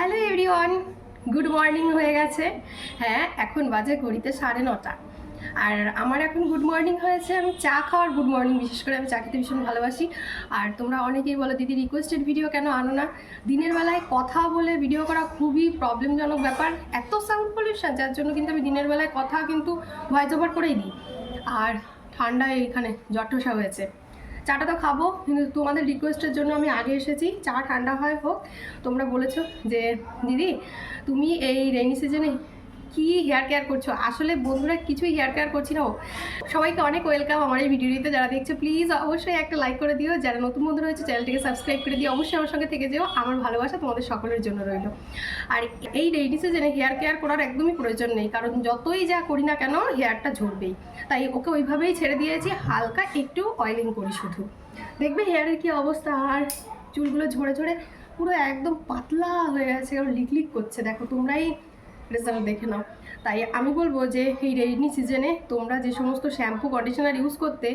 Hello everyone good morning হয়ে গেছে। হ্যাঁ এখন বাজে ঘড়িতে সাড়ে নটা। আর আমার এখন গুড মর্নিং হয়েছে, আমি চা খাওয়ার গুড মর্নিং বিশেষ করে আমি চা খেতে ভীষণ ভালোবাসি। আর তোমরা অনেকেই বলো, দিদি রিকোয়েস্টেড ভিডিও কেন আনো না? দিনের বেলায় কথা বলে ভিডিও করা খুবই প্রবলেমজনক ব্যাপার। এত সাউন্ড পলিউশন যার জন্য কিন্তু আমি দিনের বেলায় কথা কিন্তু ভয়েস ওভার করেই দিই। আর ঠান্ডায় এইখানে জট্টসা হয়েছে। চাটা তো খাব, কিন্তু তোমাদের রিকোয়েস্টের জন্য আমি আগে এসেছি। চা ঠান্ডা হয় হোক, তোমরা বলেছ যে, দিদি, তুমি এই রেইনি সিজনে কি হেয়ার কেয়ার করছ? আসলে বন্ধুরা কিছুই হেয়ার কেয়ার করছি না। সবাইকে অনেক ওয়েলকাম আমার এই ভিডিওটিতে। যারা দেখছ প্লিজ অবশ্যই একটা লাইক করে দিও। যারা নতুন বন্ধু রয়েছে চ্যানেলটিকে সাবস্ক্রাইব করে দিও। অবশ্যই আমার সঙ্গে থেকে যেও। আমার ভালোবাসা তোমাদের সকলের জন্য রইল। আর এই রেইনি সিজনে হেয়ার কেয়ার করার একদমই প্রয়োজন নেই। কারণ যতই যা করি না কেন হেয়ারটা ঝরবেই। তাই ওকে ওইভাবেই ছেড়ে দিয়েছি। হালকা একটু অয়েলিং করি শুধু। দেখবে হেয়ারের কি অবস্থা? আর চুলগুলো ঝরে ঝরে পুরো একদম পাতলা হয়ে গেছে। লিকলিক করছে। দেখো, তোমরাই রেজাল্ট দেখে নাও। তাই আমি বলব যে এই রেইনি সিজনে তোমরা যে সমস্ত শ্যাম্পু কন্ডিশনার ইউজ করতে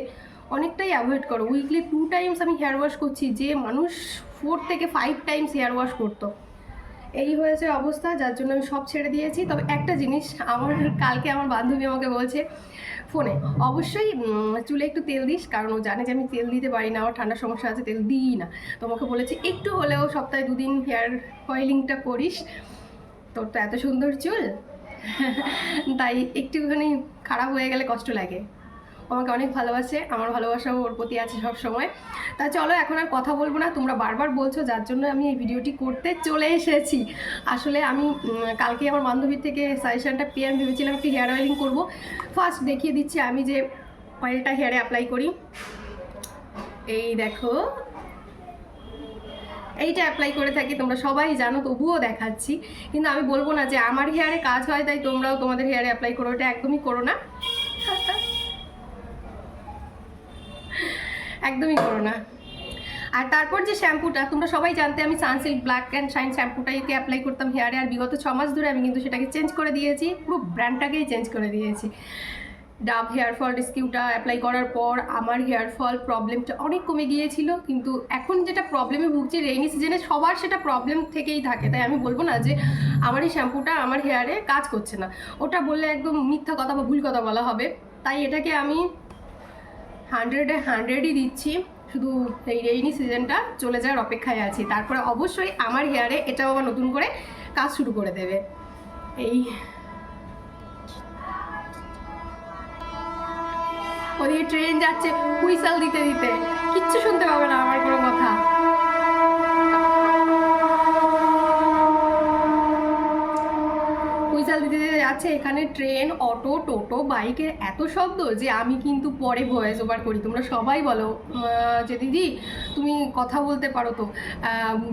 অনেকটাই অ্যাভয়েড করো। উইকলি টু টাইমস আমি হেয়ার ওয়াশ করছি, যে মানুষ ফোর থেকে ফাইভ টাইমস হেয়ার ওয়াশ করতো। এই হয়েছে অবস্থা, যার জন্য আমি সব ছেড়ে দিয়েছি। তবে একটা জিনিস আমার, কালকে আমার বান্ধবী আমাকে বলছে ফোনে, অবশ্যই চুলে একটু তেল দিস, কারণ ও জানে যে আমি তেল দিতে পারি না, আমার ঠান্ডার সমস্যা আছে, তেল দিই না। তোমাকে বলেছে, একটু হলেও সপ্তাহে দুদিন হেয়ার অয়েলিংটা করিস। তোর তো এত সুন্দর চুল। তাই একটুখানি খারাপ হয়ে গেলে কষ্ট লাগে। আমাকে অনেক ভালোবাসে, আমার ভালোবাসাও ওর প্রতি আছে সব সময়। তা চলো, এখন আর কথা বলব না, তোমরা বারবার বলছো, যার জন্য আমি এই ভিডিওটি করতে চলে এসেছি। আসলে আমি কালকে আমার বান্ধবীর থেকে সাজেশনটা পেয়ে আমি ভেবেছিলাম একটু হেয়ার অয়েলিং করব। ফার্স্ট দেখিয়ে দিচ্ছি আমি যে অয়েলটা হেয়ারে অ্যাপ্লাই করি। এই দেখো এইটা অ্যাপ্লাই করে থাকি, তোমরা সবাই জানো, তবুও দেখাচ্ছি। কিন্তু আমি বলব না যে আমার হেয়ারে কাজ হয়, তাই তোমরাও তোমাদের হেয়ারে অ্যাপ্লাই করো এটা একদমই করো না। একদমই করো না। আর তারপর যে শ্যাম্পুটা, তোমরা সবাই জানতে, আমি সানসিল্ক ব্ল্যাক অ্যান্ড শাইন শ্যাম্পুটাকে অ্যাপ্লাই করতাম হেয়ারে আর বিগত ছ মাস ধরে আমি কিন্তু সেটাকে চেঞ্জ করে দিয়েছি, পুরো ব্র্যান্ডটাকেই চেঞ্জ করে দিয়েছি। ডাভ হেয়ার ফল রেস্কিউটা অ্যাপ্লাই করার পর আমার হেয়ার ফল প্রবলেমটা অনেক কমে গিয়েছিল, কিন্তু এখন যেটা প্রবলেমে ভুগছি রেইনি সিজনে সবার সেটা প্রবলেম থেকেই থাকে। তাই আমি বলব না যে আমার এই শ্যাম্পুটা আমার হেয়ারে কাজ করছে না। ওটা বললে একদম মিথ্যা কথা বা ভুল কথা বলা হবে। তাই এটাকে আমি হান্ড্রেডে হান্ড্রেডই দিচ্ছি। শুধু এই রেইনি সিজনটা চলে যাওয়ার অপেক্ষায় আছি। তারপরে অবশ্যই আমার হেয়ারে এটাও আবার নতুন করে কাজ শুরু করে দেবে। এই ওদিকে ট্রেন যাচ্ছে, হুইসাল দিতে দিতে। কিচ্ছু শুনতে পাবে না আমার কোনো কথা। হুইসাল দিতে দিতে যাচ্ছে, এখানে ট্রেন অটো, টোটো, বাইকের এত শব্দ যে আমি কিন্তু পরে ভয়েস ওভার করি। তোমরা সবাই বলো যে দিদি, তুমি কথা বলতে পারো তো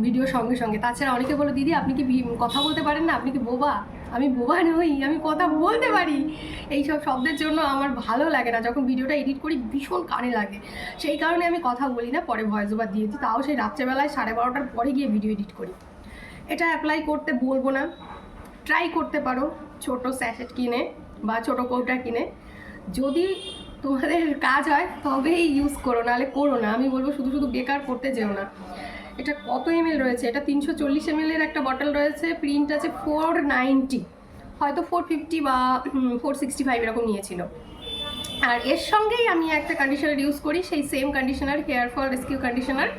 ভিডিওর সঙ্গে সঙ্গে। তাছাড়া অনেকে বলো, দিদি, আপনি কি কথা বলতে পারেন না? আপনি কি বোবা? আমি বোবা নই, আমি কথা বলতে পারি। এই সব শব্দের জন্য আমার ভালো লাগে না। যখন ভিডিওটা এডিট করি, ভীষণ কানে লাগে। সেই কারণে আমি কথা বলি না, পরে ভয়েস ওভার দিয়েছি তাও সেই রাত্রেবেলায় সাড়ে বারোটার পরে গিয়ে ভিডিও এডিট করি। এটা অ্যাপ্লাই করতে বলব না। ট্রাই করতে পারো, ছোট স্যাশেট কিনে বা ছোট কৌটা কিনে। যদি তোমাদের কাজ হয়, তবেই ইউজ করো, নাহলে করো না। আমি বলব শুধু শুধু বেকার করতে যেও না। এটা কত এমএল রয়েছে? এটা তিনশো চল্লিশ এমএলের একটা বটল রয়েছে প্রিন্ট আছে ফোর নাইনটি হয়তো ফোর ফিফটি বা ফোর সিক্সটি ফাইভ এরকম নিয়েছিল। আর এর সঙ্গেই আমি একটা কন্ডিশনার ইউজ করি, সেই same conditioner hair fall rescue conditioner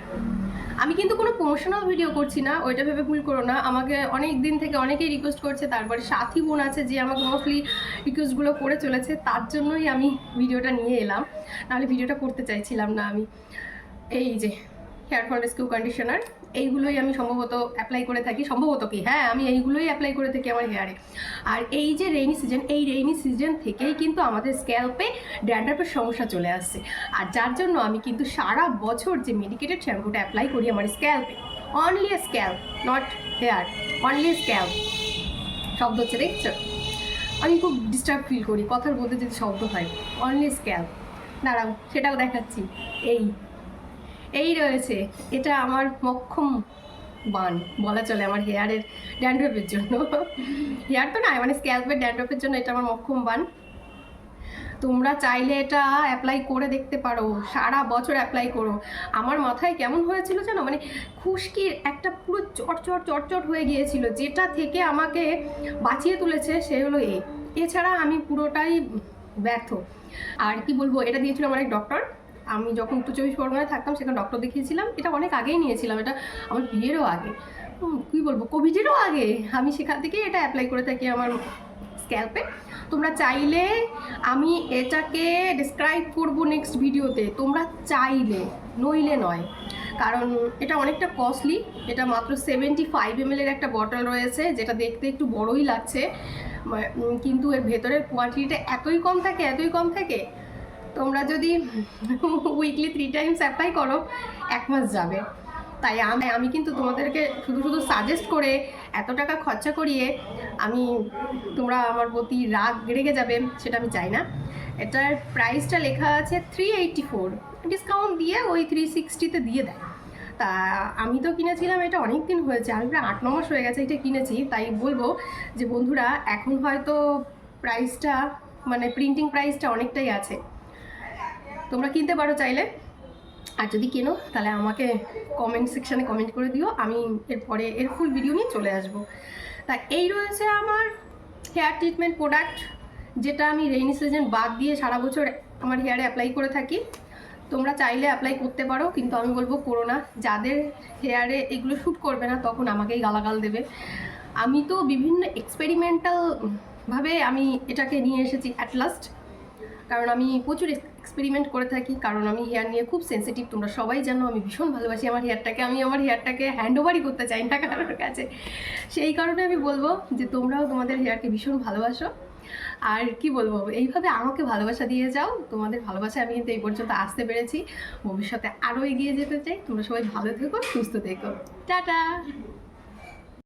আমি কিন্তু কোনো প্রমোশনাল ভিডিও করছি না, ওইটা ভেবে ভুল করো না। আমাকে অনেক দিন থেকে অনেকেই রিকোয়েস্ট করছে, তারপরে সাথী বোন আছে যে আমাকে মোস্টলি রিকোয়েস্টগুলো করে চলেছে, তার জন্যই আমি ভিডিওটা নিয়ে এলাম। নাহলে ভিডিওটা করতে চাইছিলাম না আমি। এই যে হেয়ার ফল রেস্কিউ কন্ডিশনার এইগুলোই আমি সম্ভবত অ্যাপ্লাই করে থাকি। সম্ভবত কি? হ্যাঁ আমি এইগুলোই অ্যাপ্লাই করে থাকি আমার হেয়ারে আর এই যে রেইনি সিজন এই রেইনি সিজন থেকেই কিন্তু আমাদের স্ক্যাল্পে ড্যান্ড্রাফের সমস্যা চলে আসছে। আর যার জন্য আমি কিন্তু সারা বছর যে মেডিকেটেড শ্যাম্পুটা অ্যাপ্লাই করি আমার স্ক্যাল্পে only a scalp not hair only scalp শব্দ হচ্ছে, দেখছ? আমি খুব ডিস্টার্ব ফিল করি, কথার মধ্যে যদি শব্দ হয় অনলি স্ক্যাল্প দাঁড়াও, সেটাও দেখাচ্ছি। এই এই রয়েছে, এটা আমার মক্ষম বান। বলা চলে আমার হেয়ারের ড্যান্ড্রফের জন্য। হেয়ার তো না মানে স্ক্যাল্পের ড্যান্ড্রফের জন্য এটা আমার মক্ষম বান। তোমরা চাইলে এটা অ্যাপ্লাই করে দেখতে পারো, সারা বছর অ্যাপ্লাই করো। আমার মাথায় কেমন হয়েছিল জানো? মানে খুশকির একটা পুরো চটচট চটচট হয়ে গিয়েছিল। যেটা থেকে আমাকে বাঁচিয়ে তুলেছে সে হলো এ। এছাড়া আমি পুরোটাই ব্যর্থ। আর কি বলব, এটা দিয়েছিল আমার এক ডক্টর আমি যখন উত্তর চব্বিশ পরগনায় থাকতাম, সেখানে ডক্টর দেখিয়েছিলাম। এটা অনেক আগেই নিয়েছিলাম, এটা আমার বিয়েরও আগে। কি বলব কোভিডেরও আগে। আমি সেখান থেকেই এটা অ্যাপ্লাই করে থাকি আমার স্ক্যাল্পে তোমরা চাইলে আমি এটাকে ডিসক্রাইব করব নেক্সট ভিডিওতে তোমরা চাইলে, নইলে নয়। কারণ এটা অনেকটা কস্টলি এটা মাত্র সেভেন্টি ফাইভ এম এর একটা বটল রয়েছে, যেটা দেখতে একটু বড়ই লাগছে। কিন্তু এর ভেতরের কোয়ান্টিটিটা এতই কম থাকে, এতই কম থাকে। তোমরা যদি উইকলি থ্রি টাইমস অ্যাপ্লাই করো, এক মাস যাবে। তাই আমি আমি কিন্তু তোমাদেরকে শুধু শুধু সাজেস্ট করে এত টাকা খরচা করিয়ে আমি, তোমরা আমার প্রতি রাগ রেগে যাবে, সেটা আমি চাই না। এটার প্রাইসটা লেখা আছে থ্রি এইটটি ফোর ডিসকাউন্ট দিয়ে ওই থ্রি সিক্সটিতে দিয়ে দেয়। তা আমি তো কিনেছিলাম, এটা অনেক দিন হয়েছে, আমি প্রায় আট, ন মাস হয়ে গেছে এটা কিনেছি। তাই বলব যে বন্ধুরা, এখন হয়তো প্রাইসটা মানে প্রিন্টিং প্রাইসটা অনেকটাই আছে। তোমরা কিনতে পারো চাইলে। আর যদি কেনো, তাহলে আমাকে কমেন্ট সেকশানে কমেন্ট করে দিও, আমি এরপরে এর ফুল ভিডিও নিয়ে চলে আসব। তা এই রয়েছে আমার হেয়ার ট্রিটমেন্ট প্রোডাক্ট যেটা আমি রেইনি সিজন বাদ দিয়ে সারা বছর আমার হেয়ারে অ্যাপ্লাই করে থাকি। তোমরা চাইলে অ্যাপ্লাই করতে পারো, কিন্তু আমি বলব করো না। যাদের হেয়ারে এগুলো শ্যুট করবে না, তখন আমাকেই গালাগাল দেবে। আমি তো বিভিন্ন এক্সপেরিমেন্টালভাবে আমি এটাকে নিয়ে এসেছি অ্যাট লাস্ট কারণ আমি প্রচুর এক্সপেরিমেন্ট করে থাকি, কারণ আমি হেয়ার নিয়ে খুব সেন্সিটিভ তোমরা সবাই জানো আমি ভীষণ ভালোবাসি আমার হেয়ারটাকে আমি আমার হেয়ারটাকে হ্যান্ড ওভারই করতে চাই না কারোর কাছে। সেই কারণে আমি বলব যে, তোমরাও তোমাদের হেয়ারকে ভীষণ ভালোবাসো। আর কি বলব, এইভাবে আমাকে ভালোবাসা দিয়ে যাও। তোমাদের ভালোবাসা আমি কিন্তু এই পর্যন্ত আসতে পেরেছি। ভবিষ্যতে আরও এগিয়ে যেতে চাই। তোমরা সবাই ভালো থেকো, সুস্থ থেকো। টাটা!